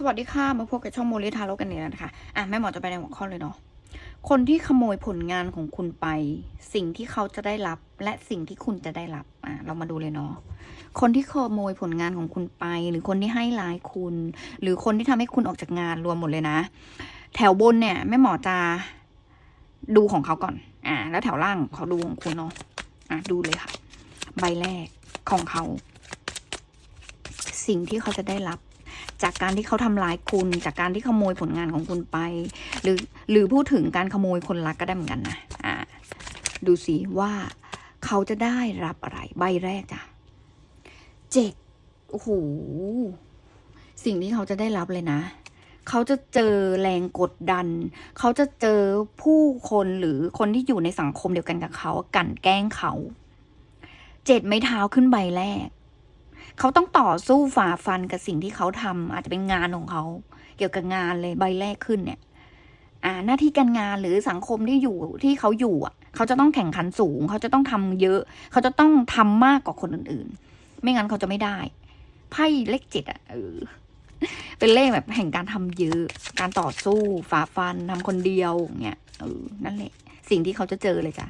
สวัสดีค่ะ มาพบกับช่องโมลิทาโร่กันเนี่ยนะคะอะแม่หมอจะไปในหัวข้อเลยเนาะคนที่ขโมยผลงานของคุณไป สิ่งที่เขาจะได้รับ และสิ่งที่คุณจะได้รับอะเรามาดูเลยเนาะคนที่ขโมยผลงานของคุณไป หรือคนที่ให้ร้ายคุณ หรือคนที่ทำให้คุณออกจากงานรวมหมดเลยนะ แถวบนเนี่ยแม่หมอจะดูของเขาก่อน อะแล้วแถวล่างเขาดูของคุณเนาะอะดูเลยค่ะ ใบแรกของเขา สิ่งที่เขาจะได้รับ จากการที่เขาทำร้ายคุณ จากการที่ขโมยผลงานของคุณไป หรือหรือพูดถึงการขโมยคนรักก็ได้เหมือนกันนะอ่าดูสิว่าเขาจะได้รับอะไรใบแรกจ้ะเจ็ดโอ้โหสิ่งที่เขาจะได้รับเลยนะเขาจะเจอแรงกดดัน เขาจะเจอผู้คนหรือคนที่อยู่ในสังคมเดียวกันกับเขา กันแกล้งเขา เจ็ดไม้เท้าขึ้นใบแรก เขาต้องต่อสู้ฝ่าฟันกับสิ่งที่เขาทำอาจจะเป็นงานของเขา เกี่ยวกับงานเลยใบแรกขึ้นเนี่ย อ่า หน้าที่การงานหรือสังคมที่อยู่ที่เขาอยู่อะ เขาจะต้องแข่งขันสูง เขาจะต้องทำเยอะ เขาจะต้องทำมากกว่าคนอื่นๆ ไม่งั้นเขาจะไม่ได้ ไพ่เลขเจ็ดอะเออเป็นเลขแบบแห่งการทำเยอะ การต่อสู้ฝ่าฟันทำคนเดียวอย่างเงี้ยเออนั่นแหละ สิ่งที่เขาจะเจอเลยจ้ะ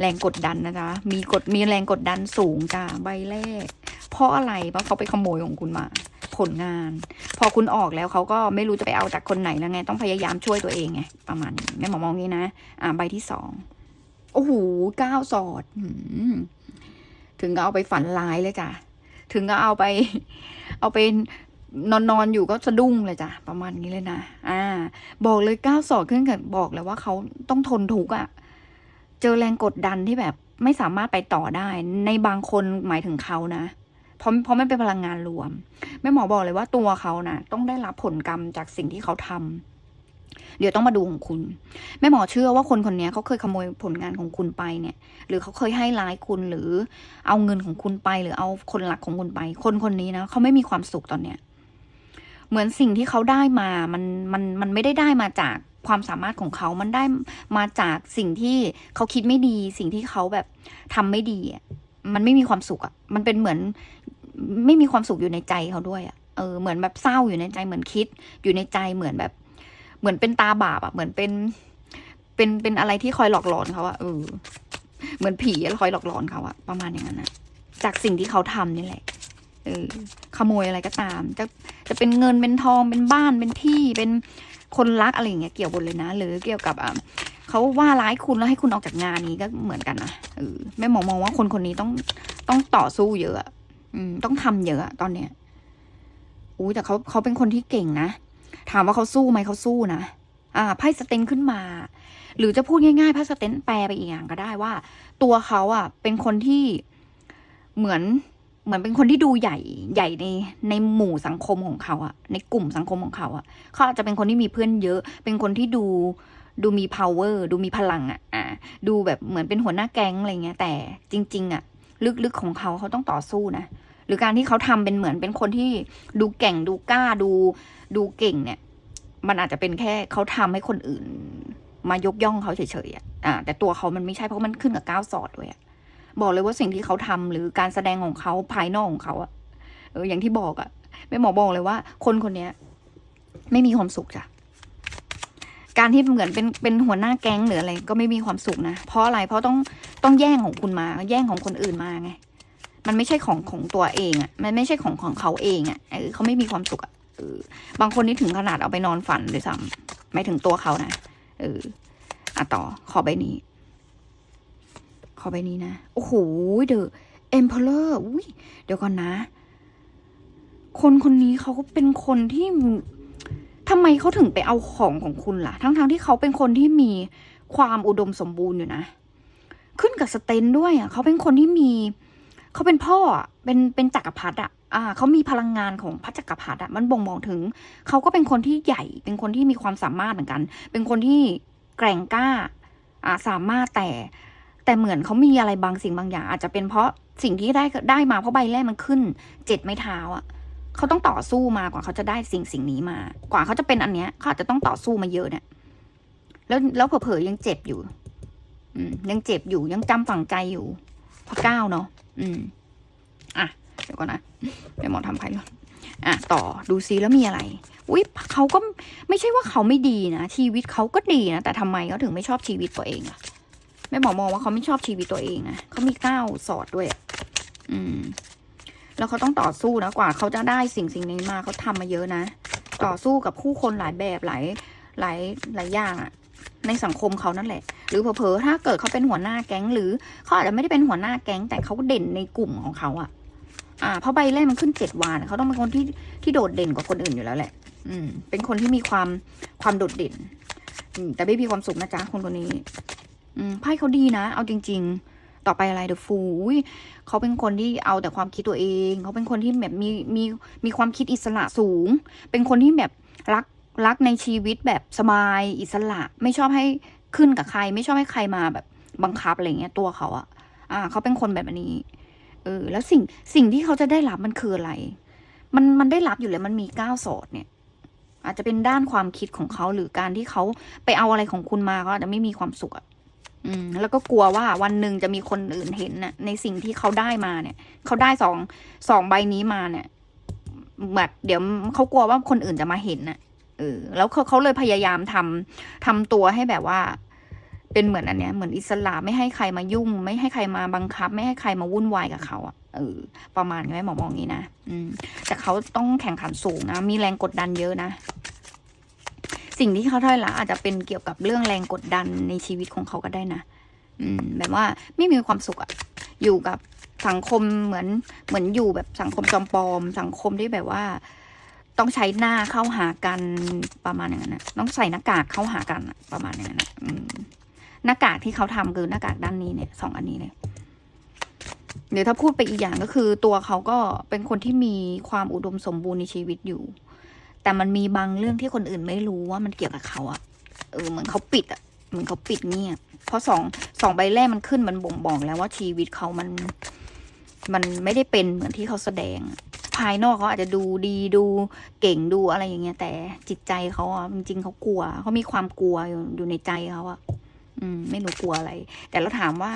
แรงกดดันนะจ๊ะ มีกดมีแรงกดดันสูงจ้ะใบแรก เพราะอะไรเพราะเขาไปขโมยของคุณมา ผลงาน พอคุณออกแล้วเขาก็ไม่รู้จะไปเอาจากคนไหนแล้วไง ต้องพยายามช่วยตัวเองไงประมาณนี้แม่หมอมองนี้นะ อ่าใบที่สองโอ้โหก้าสอดถึงก็เอาไปฝันร้ายเลยจ้ะถึงก็เอาไป เอาไปนอนนอนอยู่ก็สะดุ้งเลยจ้ะประมาณนี้เลยนะอ่า บอกเลยก้าสอดขึ้นกับบอกเลยว่าเขาต้องทนทุกข์อะเจอแรงกดดันที่แบบไม่สามารถไปต่อได้ ในบางคนหมายถึงเขานะ เพราะเพราะไมันเป็นพลังงานรวมแม่หมอบอกเลยว่าตัวเขานะต้องได้รับผลกรรมจากสิ่งที่เขาทำเดี๋ยวต้องมาดูของคุณ แม่หมอเชื่อว่าคนคนนี้เขาเคยขโมยผลงานของคุณไปเนี่ย หรือเขาเคยให้ร้ายคุณหรือเอาเงินของคุณไป หรือเอาคนหลักของคุณไป คนคนนี้นะเขาไม่มีความสุขตอนเนี้ยเหมือนสิ่งที่เขาได้มา มัน มัน มันไม่ได้ได้มาจากความสามารถของเขา มันได้มาจากสิ่งที่เขาคิดไม่ดี สิ่งที่เขาแบบทำไม่ดี มันไม่มีความสุขอะมันเป็นเหมือน ไม่มีความสุขอยู่ในใจเขาด้วยอะเออเหมือนแบบเศร้าอยู่ในใจเหมือนคิด อยู่ในใจเหมือนแบบ เหมือนเป็นตาบาปอะเหมือนเป็น เป็นเป็นอะไรที่คอยหลอกหลอนเขาอะเออเหมือนผีคอยหลอกหลอนเขาอะประมาณอย่างนั้นนะจากสิ่งที่เขาทำนี่แหละเออขโมยอะไรก็ตาม จะจะเป็นเงินเป็นทองเป็นบ้านเป็นที่เป็นคนรักอะไรอย่างเงี้ยเกี่ยวหมดเลยนะ หรือเกี่ยวกับอ่าเขาว่าร้ายคุณแล้วให้คุณออกจากงานนี้ก็เหมือนกันนะเออแม่หมอมองว่าคนคนนี้ต้องต้องต่อสู้เยอะ อืม ต้องทำเยอะตอนเนี้ยอุ้ยแต่เขาเขาเป็นคนที่เก่งนะ ถามว่าเขาสู้ไหมเขาสู้นะอ่าไพ่สเตนขึ้นมา หรือจะพูดง่ายๆไพ่สเตนแปลไปอีกอย่างก็ได้ว่า ตัวเขาอะ เป็นคนที่เหมือนเหมือนเป็นคนที่ดูใหญ่ใหญ่ในในหมู่สังคมของเขาอะในกลุ่มสังคมของเขาอะเขาอาจจะเป็นคนที่มีเพื่อนเยอะ เป็นคนที่ดูดูมี power ดูมีพลังอะอ่าดูแบบเหมือนเป็นหัวหน้าแก๊งอะไรเงี้ยแต่จริง ๆอะ ลึกๆของเขาเขาต้องต่อสู้นะ หรือการที่เขาทำเป็นเหมือนเป็นคนที่ดูแก่งดูกล้าดูดูเก่งเนี่ย มันอาจจะเป็นแค่เขาทำให้คนอื่น มายกย่องเขาเฉยๆอะอ่าแต่ตัวเขามันไม่ใช่เพราะมันขึ้นกับก้าวสอดด้วยอะบอกเลยว่าสิ่งที่เขาทำหรือการแสดงของเขาภายนอกของเขาอะเอออย่างที่บอกอะแม่หมอบอกเลยว่า คนคนเนี้ย ไม่มีความสุขจ้ะการที่เหมือนเป็นเป็นหัวหน้าแก๊งหรืออะไรก็ไม่มีความสุขนะ เพราะอะไร เพราะต้อง ต้องแย่งของคุณมา แย่งของคนอื่นมาไง มันไม่ใช่ของของตัวเองอะมันไม่ใช่ของของเขาเองอะเออเขาไม่มีความสุขอะเออบางคนนี่ถึงขนาดเอาไปนอนฝันเลยซ้ำไม่ถึงตัวเขานะเอออะต่อขอใบนี้ ขอใบนี้นะ โอ้โหเดอะเอ็มเพลอร์อุ้ยเดี๋ยวก่อนนะ คนคนนี้เขาก็เป็นคนที่ทำไมเขาถึงไปเอาของของคุณล่ะ ทั้งๆทที่เขาเป็นคนที่มีความอุดมสมบูรณ์อยู่นะ ขึ้นกับสเตนด้วยอะเขาเป็นคนที่มีเขาเป็นพ่อเป็นเป็นจักรพรรดิอะอ่าเขามีพลังงานของพระจักรพรรดิอะมันบ่งบอกถึงเขาก็เป็นคนที่ใหญ่ เป็นคนที่มีความสามารถเหมือนกัน เป็นคนที่แกร่งกล้าอ่าสามารถแต่แต่เหมือนเขามีอะไรบางสิ่งบางอย่าง อาจจะเป็นเพราะสิ่งที่ได้ได้มาเพราะใบแรกมันขึ้นเจ็ดไม้เท้าอะเขาต้องต่อสู้มากว่าเขาจะได้สิ่งสิ่งนี้มา กว่าเขาจะเป็นอันเนี้ยเขาอาจจะต้องต่อสู้มาเยอะเนี่ยแล้วแล้วเผลอๆยังเจ็บอยู่ ยังเจ็บอยู่ยังจำฝังใจอยู่พราะก้าวเนาะอืม อะ เดี๋ยวก่อนนะเดี๋ยวหมอทำไพ่ก่อนอะต่อดูซิแล้วมีอะไรอุ้ยเขาก็ไม่ใช่ว่าเขาไม่ดีนะชีวิตเขาก็ดีนะแต่ทำไมเขาถึงไม่ชอบชีวิตตัวเองอะแม่หมอมองว่าเขาไม่ชอบชีวิตตัวเองนะเขามีก้าวสอดด้วย อืม แล้วเขาต้องต่อสู้นะกว่า เขาจะได้สิ่งสิ่งนี้มาเขาทำมาเยอะนะต่อสู้กับผู้คนหลายแบบหลายหลายหลายอย่างอะในสังคมเขานั่นแหละ หรือเผลอๆถ้าเกิดเขาเป็นหัวหน้าแก๊ง หรือเขาอาจจะไม่ได้เป็นหัวหน้าแก๊ง แต่เขาเด่นในกลุ่มของเขาอะอ่าเพราะใบแรกมันขึ้นเจ็ดวานเขาต้องเป็นคนที่ที่โดดเด่นกว่าคนอื่นอยู่แล้วแหละ อืม เป็นคนที่มีความความโดดเด่น อืมแต่ไม่มีความสุขนะจ๊ะคนคนนี้ อืมไพ่เขาดีนะ เอาจริง ๆ ต่อไปอะไรเดอะฟูเขาเป็นคนที่เอาแต่ความคิดตัวเอง เขาเป็นคนที่แบบมีมีมีความคิดอิสระสูง เป็นคนที่แบบรักรักในชีวิตแบบสบายอิสระ ไม่ชอบให้ ขึ้นกับใครไม่ชอบให้ใครมาแบบบังคับอะไรเงี้ยตัวเขาอะอ่า เขาเป็นคนแบบนี้ เออ แล้วสิ่งสิ่งที่เขาจะได้รับมันคืออะไร มันมันได้รับอยู่แล้วมันมีก้าวสอดเนี่ย อาจจะเป็นด้านความคิดของเขาหรือการที่เขาไปเอาอะไรของคุณมาเขาอาจจะไม่มีความสุขอะอืม แล้วก็กลัวว่าวันหนึ่งจะมีคนอื่นเห็นน่ะ ในสิ่งที่เขาได้มาเนี่ย เขาได้สองสองใบนี้มาเนี่ยแบบเดี๋ยวเขากลัวว่าคนอื่นจะมาเห็นน่ะ เออ แล้วเขาเขาเลยพยายามทำทำตัวให้แบบว่า เป็นเหมือนอันเนี้ยเหมือนอิสระไม่ให้ใครมายุ่ง ไม่ให้ใครมาบังคับ ไม่ให้ใครมาวุ่นวายกับเขาอะเออ ประมาณนี้หมอมองงี้นะอืมแต่เขาต้องแข่งขันสูงนะ มีแรงกดดันเยอะนะสิ่งที่เขาได้ละอาจจะเป็นเกี่ยวกับเรื่องแรงกดดันในชีวิตของเขาก็ได้นะอืม แบบว่าไม่มีความสุขอะอยู่กับสังคมเหมือนเหมือนอยู่แบบสังคมจอมปลอม สังคมที่แบบว่า ต้องใช้หน้าเข้าหากันประมาณอย่างนั้นนะต้องใส่หน้ากากเข้าหากันประมาณอย่างนั้นนะหน้ากากที่เขาทำคือหน้ากากด้านนี้เนี่ยสองอันนี้เลยเดี๋ยวถ้าพูดไปอีกอย่างก็คือ ตัวเขาก็เป็นคนที่มีความอุดมสมบูรณ์ในชีวิตอยู่ แต่มันมีบางเรื่องที่คนอื่นไม่รู้ว่ามันเกี่ยวกับเขาอะเออเหมือนเขาปิดอะเหมือนเขาปิดเงียบเพราะสองสองใบแรกมันขึ้นมันบ่งบอกแล้วว่าชีวิตเขามัน มันไม่ได้เป็นเหมือนที่เขาแสดง ภายนอกเขาอาจจะดูดีดูเก่งดูอะไรอย่างเงี้ย แต่จิตใจเขาอะจริงๆเขากลัวเขามีความกลัวอยู่อยู่ในใจเขาอะอืมไม่รู้กลัวอะไร แต่เราถามว่า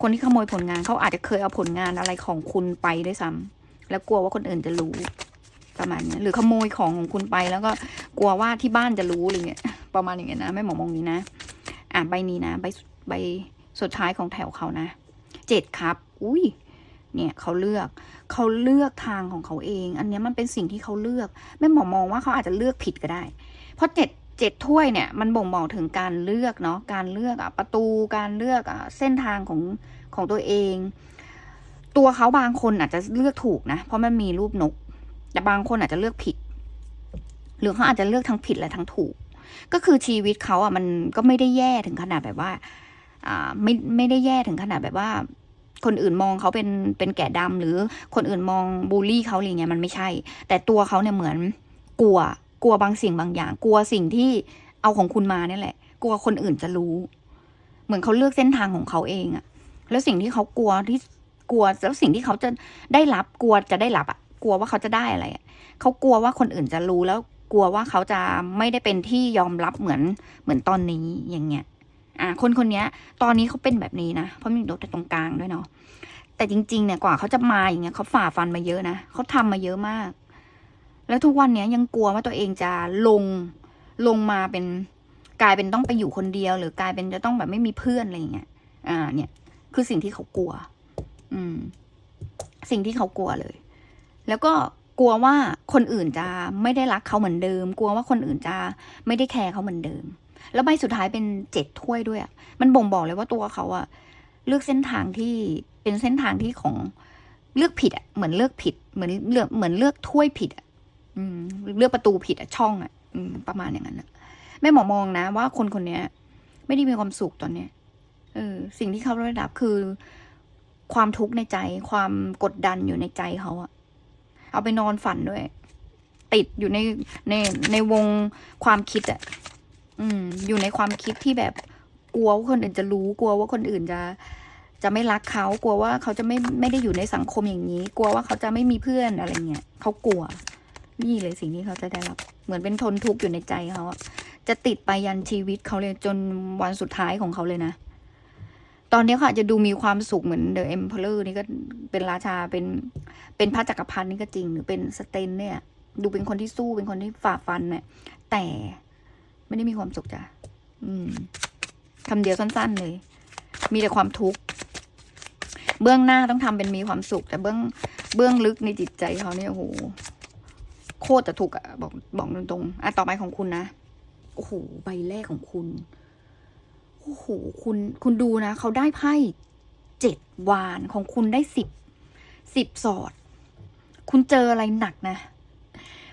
คนที่ขโมยผลงานเขาอาจจะเคยเอาผลงานอะไรของคุณไปด้วยซ้ำแล้วกลัวว่าคนอื่นจะรู้ประมาณนี้หรือขโมยของของคุณไปแล้วก็กลัวว่าที่บ้านจะรู้อะไรเงี้ย ประมาณอย่างเงี้ยนะไม่หมอมองนี้นะ อะใบนี้นะใบใบสุดท้ายของแถวเขานะเจ็ดครับ อุ้ย เนี่ยเขาเลือกเขาเลือกทางของเขาเอง อันนี้มันเป็นสิ่งที่เขาเลือกแม่หมอมองว่าเขาอาจจะเลือกผิดก็ได้ เพราะเจ็ดเจ็ดถ้วยเนี่ยมันบ่งบอกถึงการเลือกเนาะการเลือกอะประตูการเลือกอะเส้นทางของของตัวเอง ตัวเขาบางคนอาจจะเลือกถูกนะ เพราะมันมีรูปนก แต่บางคนอาจจะเลือกผิด หรือเขาอาจจะเลือกทั้งผิดและทั้งถูก ก็คือชีวิตเขาอะมันก็ไม่ได้แย่ถึงขนาดแบบว่า อ่าไม่ไม่ได้แย่ถึงขนาดแบบว่า คนอื่นมองเขาเป็นเป็นแก่ดำหรือคนอื่นมองบูลลี่เขาอะไรเงี้ยมันไม่ใช่ แต่ตัวเขาเนี่ยเหมือนกลัวกลัวบางสิ่งบางอย่าง กลัวสิ่งที่เอาของคุณมาเนี่ยแหละ กลัวคนอื่นจะรู้ เหมือนเขาเลือกเส้นทางของเขาเองอะแล้วสิ่งที่เขากลัวที่กลัวแล้วสิ่งที่เขาจะได้รับกลัวจะได้รับอะกลัวว่าเขาจะได้อะไรอะเขากลัวว่าคนอื่นจะรู้แล้วกลัวว่าเขาจะไม่ได้เป็นที่ยอมรับเหมือนเหมือนตอนนี้อย่างเงี้ย อ่าคนคนนี้ตอนนี้เขาเป็นแบบนี้นะเพราะมีรถตรงกลางด้วยเนาะแต่จริงๆเนี่ยกว่าเขาจะมาอย่างเงี้ยเขาฝ่าฟันมาเยอะนะเขาทำมาเยอะมาก แล้วทุกวันเนี้ยยังกลัวว่าตัวเองจะลงลงมาเป็นกลายเป็นต้องไปอยู่คนเดียว หรือกลายเป็นจะต้องแบบไม่มีเพื่อนอะไรอย่างเงี้ยอ่า เนี่ย คือสิ่งที่เขากลัว อืม สิ่งที่เขากลัวเลย แล้วก็กลัวว่าคนอื่นจะไม่ได้รักเขาเหมือนเดิม กลัวว่าคนอื่นจะไม่ได้แคร์เขาเหมือนเดิม แล้วใบสุดท้ายเป็นเจ็ดถ้วยด้วยอะ่ะ มันบ่งบอกเลยว่าตัวเขาอะเลือกเส้นทางที่เป็นเส้นทางที่ของเลือกผิดอะเหมือนเลือกผิด เหมือนเลือกเหมือนเลือกถ้วยผิดอะอืมเลือกประตูผิดอะช่องอะอประมาณอย่างนั้นอะแม่หมอมองนะว่าคนคนเนี้ย ไม่ได้มีความสุขตอนเนี้ยเออ สิ่งที่เขาได้รับคือ ความทุกข์ในใจ ความกดดันอยู่ในใจเขาอะเอาไปนอนฝันด้วย ติดอยู่ในในในวงความคิดอะ อืม อยู่ในความคิดที่แบบกลัวว่าคนอื่นจะรู้กลัวว่าคนอื่นจะ จะไม่รักเขากลัวว่าเขาจะไม่ไม่ได้อยู่ในสังคมอย่างนี้ กลัวว่าเขาจะไม่มีเพื่อนอะไรเงี้ยเขากลัว นี่เลยสิ่งที่เขาจะได้รับ เหมือนเป็นทนทุกข์อยู่ในใจเขาอะจะติดไปยันชีวิตเขาเลยจนวันสุดท้ายของเขาเลยนะตอนนี้เขาจจะดูมีความสุขเหมือนเดอะเอ็มเพลอร์นี่ก็เป็นราชาเป็นเป็นพระจักรพรรดินี่ก็จริง หรือเป็นสเตนเนี่ย ดูเป็นคนที่สู้เป็นคนที่ฝ่าฟันเนี่ยแต่ ไม่ได้มีความสุขจ้ะอืมคำเดียวสั้น ๆ เลย มีแต่ความทุกข์ เบื้องหน้าต้องทำเป็นมีความสุข แต่เบื้องเบื้องลึกในจิตใจเขาเนี่ยโอ้โหโคตรจะถูกข์อะบอกบอกตรงๆอะต่อไปของคุณนะโอ้โหใบแรกของคุณโอ้โหคุณคุณดูนะเขาได้ไพ่เจ็ดวานของคุณได้สิบสิบสอด คุณเจออะไรหนักนะ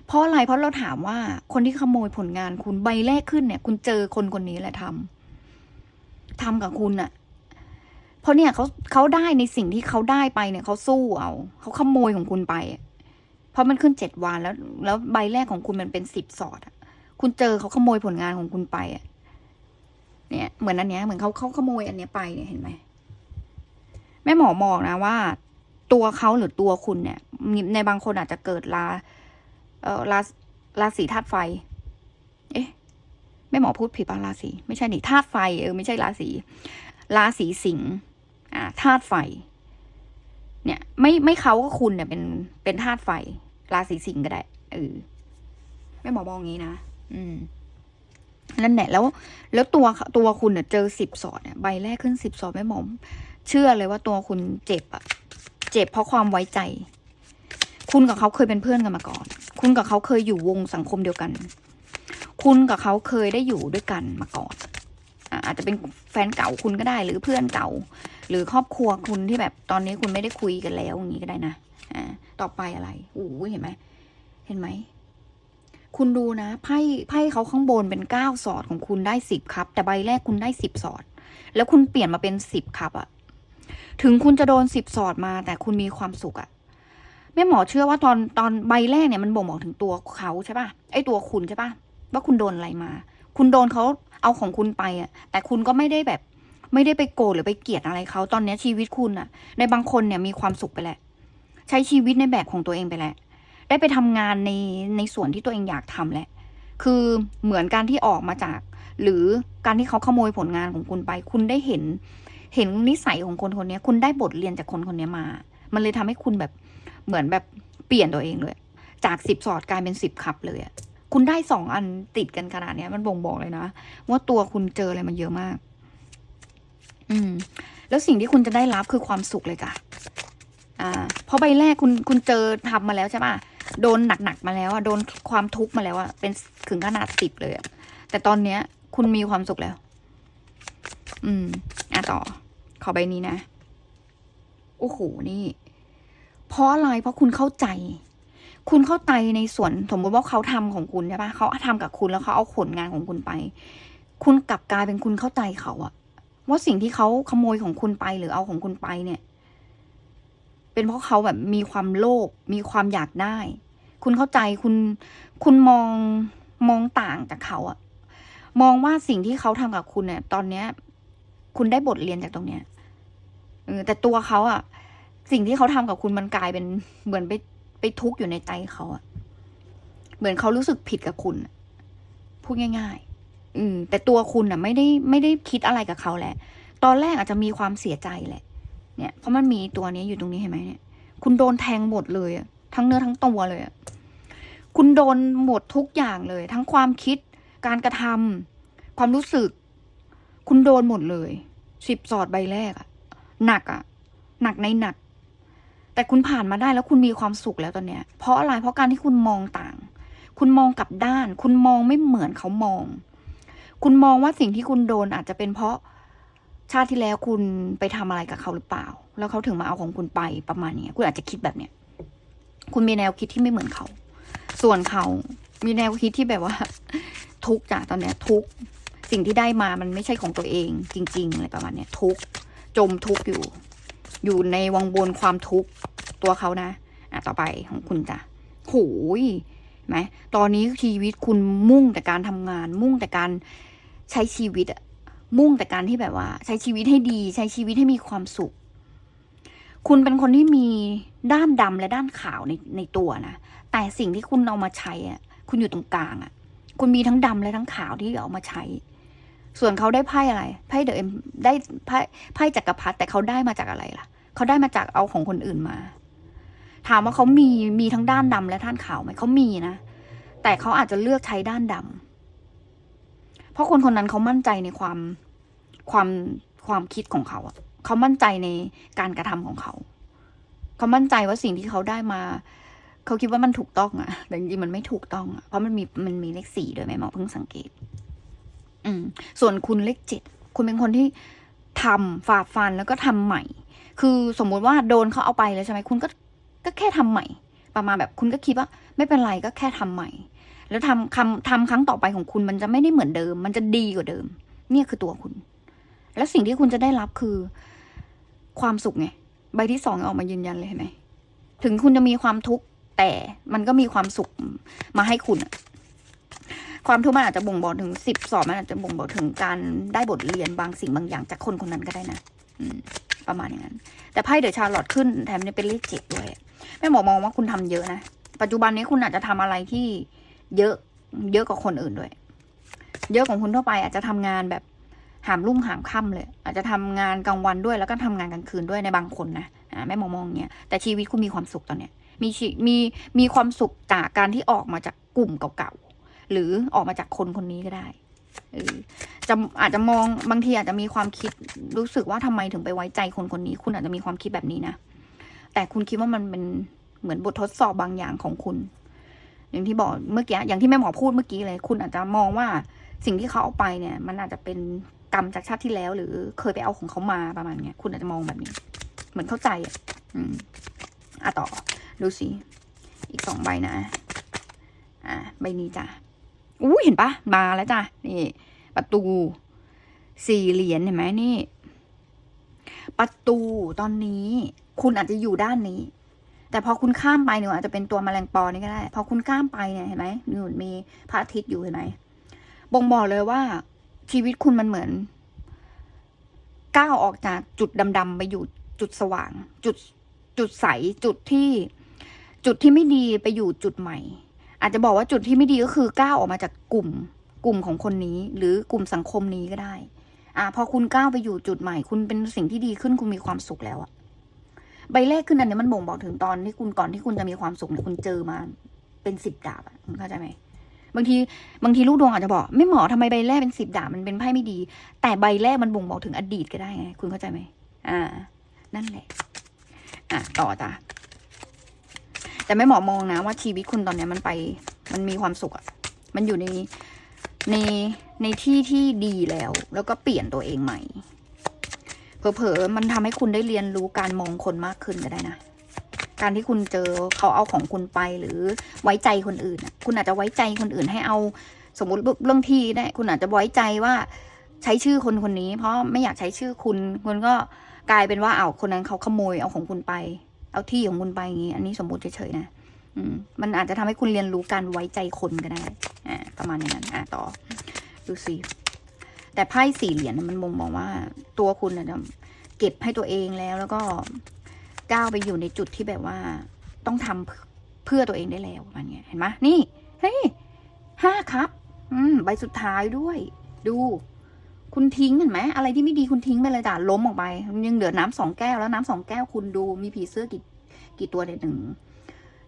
เพราะอะไรเพราะเราถามว่าคนที่ขโมยผลงานคุณใบแรกขึ้นเนี่ย คุณเจอคนคนนี้แหละทำทำกับคุณอะเพราะเนี่ยเขาเขาได้ในสิ่งที่เขาได้ไปเนี่ยเขาสู้เอาเขาขโมยของคุณไป เพราะมันขึ้นเจ็ดวันแล้ว แล้วใบแรกของคุณมันเป็นสิบสอดอะคุณเจอเขาขโมยผลงานของคุณไปอะเนี่ยเหมือนอันเนี้ยเหมือนเขาเขาขโมยอันเนี้ยไปเนี่ยเห็นไหมแม่หมอบอกนะว่า ตัวเขาหรือตัวคุณเนี่ย ในบางคนอาจจะเกิดลา เออราราศีธาตุไฟ เอ๊ะแม่หมอพูดผิดป่ะราศีไม่ใช่นี่ธาตุไฟเออไม่ใช่ราศีราศีสิงห์อ่าธาตุไฟ เนี่ย ไม่ไม่เขาก็คุณเนี่ยเป็นเป็นธาตุไฟ ราศีสิงห์ก็ได้เออแม่หมอบอกงี้นะอืมนั่นแหละแล้ว แล้วตัวตัวคุณเนี่ยเจอสิบสอดเนี่ยใบแรกขึ้นสิบสอดแม่หมอเชื่อเลยว่าตัวคุณเจ็บอะเจ็บเพราะความไว้ใจ คุณกับเขาเคยเป็นเพื่อนกันมาก่อน คุณกับเขาเคยอยู่วงสังคมเดียวกัน คุณกับเขาเคยได้อยู่ด้วยกันมาก่อนอาจจะเป็นแฟนเก่าคุณก็ได้ หรือเพื่อนเก่า หรือครอบครัวคุณที่แบบตอนนี้คุณไม่ได้คุยกันแล้วอย่างนี้ก็ได้นะอ่าต่อไปอะไรอู้เห็นไหมเห็นไหมคุณดูนะไพ่ไพ่เขาข้างบนเป็นเก้าสอดของคุณได้สิบครับ แต่ใบแรกคุณได้สิบสอด แล้วคุณเปลี่ยนมาเป็นสิบครับอะถึงคุณจะโดนสิบสอดมา แต่คุณมีความสุขอะ แม่หมอเชื่อว่าตอนตอนใบแรกเนี่ยมันบ่งบอกถึงตัวเขาใช่ป่ะไอตัวคุณใช่ป่ะว่าคุณโดนอะไรมา คุณโดนเขาเอาของคุณไปอะ แต่คุณก็ไม่ได้แบบ ไม่ได้ไปโกรธหรือไปเกลียดอะไรเขาตอนนี้ชีวิตคุณอะ ในบางคนเนี่ยมีความสุขไปแหละ ใช้ชีวิตในแบบของตัวเองไปแหละ ได้ไปทำงานในในส่วนที่ตัวเองอยากทำแหละ คือเหมือนการที่ออกมาจาก หรือการที่เขาขโมยผลงานของคุณไป คุณได้เห็น เห็นนิสัยของคนคนนี้คุณได้บทเรียนจากคนคนนี้มา มันเลยทำให้คุณแบบ เหมือนแบบเปลี่ยนตัวเองเลย จากสิบสอดกลายเป็นสิบขับเลยอะคุณได้สองอันติดกันขนาดนี้มันบ่งบอกเลยนะ ว่าตัวคุณเจออะไรมาเยอะมาก อืม แล้วสิ่งที่คุณจะได้รับคือความสุขเลยจ้ะอ่าเพราะใบแรกคุณคุณเจอทำมาแล้วใช่ป่ะโดนหนักๆมาแล้วอะโดนความทุกข์มาแล้วอะเป็นถึงขนาดสิบเลยอะแต่ตอนเนี้ย คุณมีความสุขแล้ว อืม อะต่อ ขอใบนี้นะ โอ้โห นี่ เพราะอะไรเพราะคุณเข้าใจ คุณเข้าใจในส่วนสมมติว่าเขาทำของคุณใช่ปะเขาทำกับคุณแล้วเขาเอาผลงานของคุณไป คุณกลับกลายเป็นคุณเข้าใจเขาอะว่าสิ่งที่เขาขโมยของคุณไปหรือเอาของคุณไปเนี่ย เป็นเพราะเขาแบบมีความโลภมีความอยากได้ คุณเข้าใจคุณ คุณมองมองต่างจากเขาอะมองว่าสิ่งที่เขาทำกับคุณเนี่ย ตอนเนี้ย คุณได้บทเรียนจากตรงเนี้ยเออแต่ตัวเขาอะ สิ่งที่เขาทำกับคุณมันกลายเป็นเหมือนไปไปทุกข์อยู่ในใจเขาอะเหมือนเขารู้สึกผิดกับคุณพูดง่าย ๆ อืม แต่ตัวคุณอะไม่ได้ไม่ได้คิดอะไรกับเขาแหละ ตอนแรกอาจจะมีความเสียใจแหละ เนี่ย เพราะมันมีตัวนี้อยู่ตรงนี้เห็นไหมเนี่ย คุณโดนแทงหมดเลยอะทั้งเนื้อทั้งตัวเลยอะคุณโดนหมดทุกอย่างเลย ทั้งความคิด การกระทำความรู้สึก คุณโดนหมดเลยสิบสอดใบแรกอะหนักอะหนักในหนัก แต่คุณผ่านมาได้แล้วคุณมีความสุขแล้วตอนเนี้ย เพราะอะไร เพราะการที่คุณมองต่าง คุณมองกลับด้าน คุณมองไม่เหมือนเขามอง คุณมองว่าสิ่งที่คุณโดนอาจจะเป็นเพราะชาติที่แล้วคุณไปทำอะไรกับเขาหรือเปล่า แล้วเขาถึงมาเอาของคุณไปประมาณนี้คุณอาจจะคิดแบบเนี้ย คุณมีแนวคิดที่ไม่เหมือนเขา ส่วนเขา มีแนวคิดที่แบบว่า ทุกจ้ะตอนเนี้ย ทุก สิ่งที่ได้มามันไม่ใช่ของตัวเอง จริงๆอะไรประมาณเนี้ย ทุก จมทุกอยู่ อยู่ในวังวนความทุกข์ตัวเขานะ อะ ต่อไปของคุณจ้ะโหยไหมตอนนี้ชีวิตคุณมุ่งแต่การทำงาน มุ่งแต่การใช้ชีวิตอะมุ่งแต่การที่แบบว่า ใช้ชีวิตให้ดี ใช้ชีวิตให้มีความสุข คุณเป็นคนที่มีด้านดำและด้านขาวในในตัวนะแต่สิ่งที่คุณเอามาใช้อะ คุณอยู่ตรงกลางอะ คุณมีทั้งดำและทั้งขาวที่เอามาใช้ ส่วนเขาได้ไพ่อะไร ไพ่เดอะเอ็มได้ไพ่ไพ่จักรพรรดิแต่เขาได้มาจากอะไรล่ะ เขาได้มาจากเอาของคนอื่นมา ถามว่าเขามีมีทั้งด้านดำและด้านขาวไหมเขามีนะ แต่เขาอาจจะเลือกใช้ด้านดำเพราะคนคนนั้นเขามั่นใจในความความความคิดของเขาอะเขามั่นใจในการกระทำของเขา เขามั่นใจว่าสิ่งที่เขาได้มา เขาคิดว่ามันถูกต้องอะแต่จริงๆมันไม่ถูกต้องอะเพราะมันมีมันมีเลขสี่ด้วยไหมหมอเพิ่งสังเกต อืมส่วนคุณเลขเจ็ดคุณเป็นคนที่ทำฝ่าฟันแล้วก็ทำใหม่ คือสมมุติว่าโดนเขาเอาไปแล้วใช่ไหมคุณก็ก็แค่ทำใหม่ ประมาณแบบคุณก็คิดว่าไม่เป็นไรก็แค่ทำใหม่ แล้วทำคำทำครั้งต่อไปของคุณมันจะไม่ได้เหมือนเดิม มันจะดีกว่าเดิม เนี่ยคือตัวคุณ แล้วสิ่งที่คุณจะได้รับคือ ความสุขไงใบที่สองออกมายืนยันเลยเห็นไหมถึงคุณจะมีความทุกข์แต่มันก็มีความสุขมาให้คุณ ความทุกข์มันอาจจะบ่งบอกถึงสิบสอบมันอาจจะบ่งบอกถึงการได้บทเรียนบางสิ่งบางอย่างจากคนคนนั้นก็ได้นะประมาณอย่างนั้น แต่ไพ่เดอะชาร์ลอตขึ้นแถมยังเป็นเลขเจ็ดด้วยแม่หมอมองว่าคุณทำเยอะนะปัจจุบันนี้คุณอาจจะทำอะไรที่เยอะเยอะกว่าคนอื่นด้วย เยอะของคุณทั่วไป อาจจะทำงานแบบหามรุ่งหามค่ำเลย อาจจะทำงานกลางวันด้วยแล้วก็ทำงานกลางคืนด้วยในบางคนนะแม่หมอมองเงี้ยแต่ชีวิตคุณมีความสุขตอนเนี้ยมีชีมีมีความสุขจากการที่ออกมาจากกลุ่มเก่าๆ หรือออกมาจากคนคนนี้ก็ได้จะอาจจะมองบางทีอาจจะมีความคิดรู้สึกว่าทำไมถึงไปไว้ใจคนคนนี้ คุณอาจจะมีความคิดแบบนี้นะ แต่คุณคิดว่ามันเป็นเหมือนบททดสอบบางอย่างของคุณ อย่างที่บอกเมื่อกี้อย่างที่แม่หมอพูดเมื่อกี้เลย คุณอาจจะมองว่าสิ่งที่เขาเอาไปเนี่ย มันอาจจะเป็นกรรมจากชาติที่แล้ว หรือเคยไปเอาของเขามาประมาณเนี้ยคุณอาจจะมองแบบนี้ เหมือนเข้าใจอะอืมอะต่อดูสิอีกสองใบนะ อะใบนี้จ้ะ อู้เห็นปะมาแล้วจ้ะนี่ ประตู สี่เหรียญเห็นไหมนี่ ประตูตอนนี้ คุณอาจจะอยู่ด้านนี้ แต่พอคุณข้ามไปเนี่ยอาจจะเป็นตัวแมลงปอนี่ก็ได้ พอคุณข้ามไปเนี่ยเห็นไหมนู่นมีพระอาทิตย์อยู่เห็นไหมบ่งบอกเลยว่า ชีวิตคุณมันเหมือนก้าวออกจากจุดดำๆไปอยู่จุดสว่าง จุดจุดใสจุดที่ จุดที่ไม่ดีไปอยู่จุดใหม่ อาจจะบอกว่าจุดที่ไม่ดีก็คือก้าวออกมาจากกลุ่ม กลุ่มของคนนี้ หรือกลุ่มสังคมนี้ก็ได้ อ่า พอคุณก้าวไปอยู่จุดใหม่ คุณเป็นสิ่งที่ดีขึ้นคุณมีความสุขแล้วอะใบแรกขึ้นอันนี้มันบ่งบอกถึงตอนที่คุณก่อนที่คุณจะมีความสุขเนี่ยคุณเจอมาเป็นสิบดาบอะคุณเข้าใจไหมบางทีบางทีลูกดวงอาจจะบอก ไม่หมอทำไมใบแรกเป็นสิบดาบมันเป็นไพ่ไม่ดี แต่ใบแรกมันบ่งบอกถึงอดีตก็ได้ไง คุณเข้าใจไหมอ่า นั่นแหละ อะต่อจ้ะ แต่ไม่หมอมองนะว่าชีวิตคุณตอนนี้มันไป มันมีความสุขอะมันอยู่ในในในที่ที่ดีแล้ว แล้วก็เปลี่ยนตัวเองใหม่เผลอๆมันทำให้คุณได้เรียนรู้การมองคนมากขึ้นก็ได้นะ การที่คุณเจอเขาเอาของคุณไปหรือไว้ใจคนอื่นคุณอาจจะไว้ใจคนอื่นให้เอาสมมติเรื่องที่ได้ คุณอาจจะไว้ใจว่าใช้ชื่อคนคนนี้ เพราะไม่อยากใช้ชื่อคุณคุณก็กลายเป็นว่าเอาคนนั้นเขาขโมยเอาของคุณไป เอาที่ของคุณไปอย่างนี้ อันนี้สมมติเฉยๆนะอืมมันอาจจะทำให้คุณเรียนรู้การไว้ใจคนก็ได้ อ่า ประมาณอย่างนั้น อ่าต่อ ดูสิ แต่ไพ่สี่เหรียญมันมองมองว่า ตัวคุณนะจะเก็บให้ตัวเองแล้ว แล้วก็ก้าวไปอยู่ในจุดที่แบบว่า ต้องทำเพื่อตัวเองได้แล้วประมันเนี้ยเห็นไหมนี่ เฮ้ยห้าครับ อืม ใบสุดท้ายด้วย ดู คุณทิ้งเห็นไหมอะไรที่ไม่ดีคุณทิ้งไปเลยจ้ะล้มออกไป ยังเหลือน้ำสองแก้วแล้วน้ำสองแก้วคุณดูมีผีเสื้อกี่กี่ตัวเด็ดหนึ่ง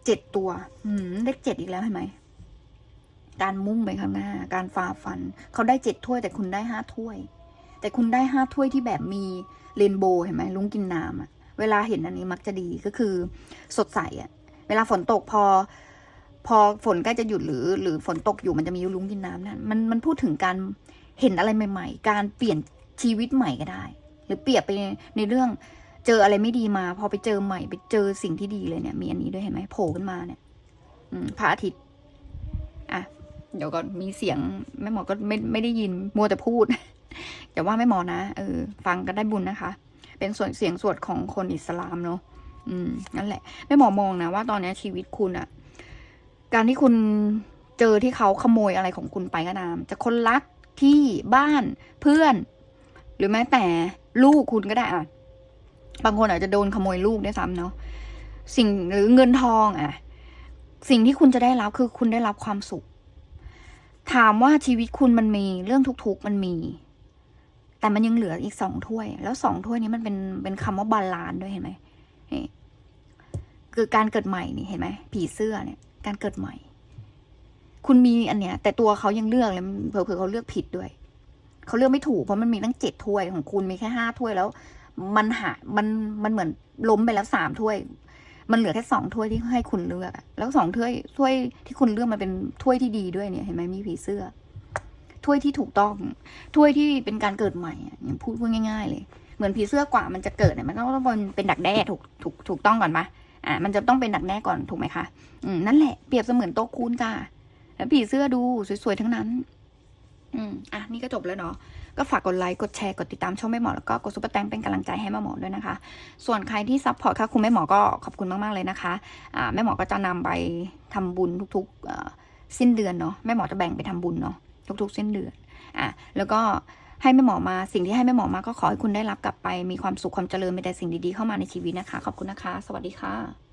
เจ็ดตัว อืมเลขเจ็ดอีกแล้วเห็นไหมการมุ่งไปข้างหน้า การฝ่าฟัน เขาได้เจ็ดถ้วย แต่คุณได้ห้าถ้วย แต่คุณได้ห้าถ้วยที่แบบมีเรนโบว์เห็นไหมลุงกินน้ำอะเวลาเห็นอันนี้มักจะดีก็คือสดใสอะเวลาฝนตกพอ พอฝนใกล้จะหยุดหรือ หรือฝนตกอยู่มันจะมีลุงกินน้ำนั่นมันมันพูดถึงการ เห็นอะไรใหม่ ๆ การเปลี่ยนชีวิตใหม่ก็ได้ หรือเปรียบไปในเรื่องเจออะไรไม่ดีมา พอไปเจอใหม่ไปเจอสิ่งที่ดีเลยเนี่ย มีอันนี้ด้วยเห็นไหมโผล่ขึ้นมาเนี่ยอืพระอาทิตย์อะเดี๋ยวก่อนมีเสียงแม่หมอก็ไม่ไม่ได้ยินมัวแต่พูดอย่าว่าแม่หมอนะเออฟังก็ได้บุญนะคะ เป็นส่วนเสียงสวดของคนอิสลามเนาะอืมนั่นแหละแม่หมอมองนะว่าตอนนี้ชีวิตคุณอะการที่คุณเจอที่เขาขโมยอะไรของคุณไปก็ตาม จะคนรัก ที่บ้านเพื่อน หรือแม้แต่ลูกคุณก็ได้อะบางคนอาจจะโดนขโมยลูกได้ซ้ำเนาะสิ่งหรือเงินทองอะสิ่งที่คุณจะได้รับคือคุณได้รับความสุข ถามว่าชีวิตคุณมันมีเรื่องทุกข์ๆมันมี แต่มันยังเหลืออีกสองถ้วย แล้วสองถ้วยนี้มันเป็นเป็นคำว่าบาลานซ์ด้วยเห็นไหมนี่คือการเกิดใหม่นี่เห็นไหมผีเสื้อเนี่ย การเกิดใหม่ คุณมีอันเนี้ย แต่ตัวเขายังเลือกเลยเผื่อๆเขาเลือกผิดด้วยเขาเลือกไม่ถูกเพราะมันมีตั้งเจ็ดถ้วยของคุณมีแค่ห้าถ้วยแล้ว มันหามันมันเหมือนล้มไปแล้วสามถ้วย มันเหลือแค่สองถ้วยที่ให้คุณเลือกแล้วสองถ้วยถ้วยที่คุณเลือกมันเป็นถ้วยที่ดีด้วยเนี่ยเห็นไหมมีผีเสื้อถ้วยที่ถูกต้องถ้วยที่เป็นการเกิดใหม่อย่างพูดพูดง่าย ๆ เลย เหมือนผีเสื้อกว่ามันจะเกิดเนี่ยมันต้องเป็นดักแด้ถูกถูกถูกต้องก่อนปะอ่ามันจะต้องเป็นดักแด้ก่อนถูกไหมคะอืมนั่นแหละเปรียบเสมือนโต๊ะคูณจ้า แล้วผีเสื้อดูสวยๆทั้งนั้น อืมอะนี่ก็จบแล้วเนาะก็ฝากกดไลค์กดแชร์กดติดตามช่องแม่หมอแล้วก็กดซุปเปอร์แตงเป็นกำลังใจให้แม่หมอด้วยนะคะ ส่วนใครที่ซัพพอร์ตค่ะคุณแม่หมอก็ขอบคุณมากๆเลยนะคะอ่าแม่หมอก็จะนำไปทำบุญทุกๆสิ้นเดือนเนาะแม่หมอจะแบ่งไปทำบุญเนาะทุกๆสิ้นเดือนอะแล้วก็ให้แม่หมอมาสิ่งที่ให้แม่หมอมาก็ขอให้คุณได้รับกลับไปมีความสุขความเจริญมีแต่สิ่งดีๆเข้ามาในชีวิตนะคะ ขอบคุณนะคะ สวัสดีค่ะ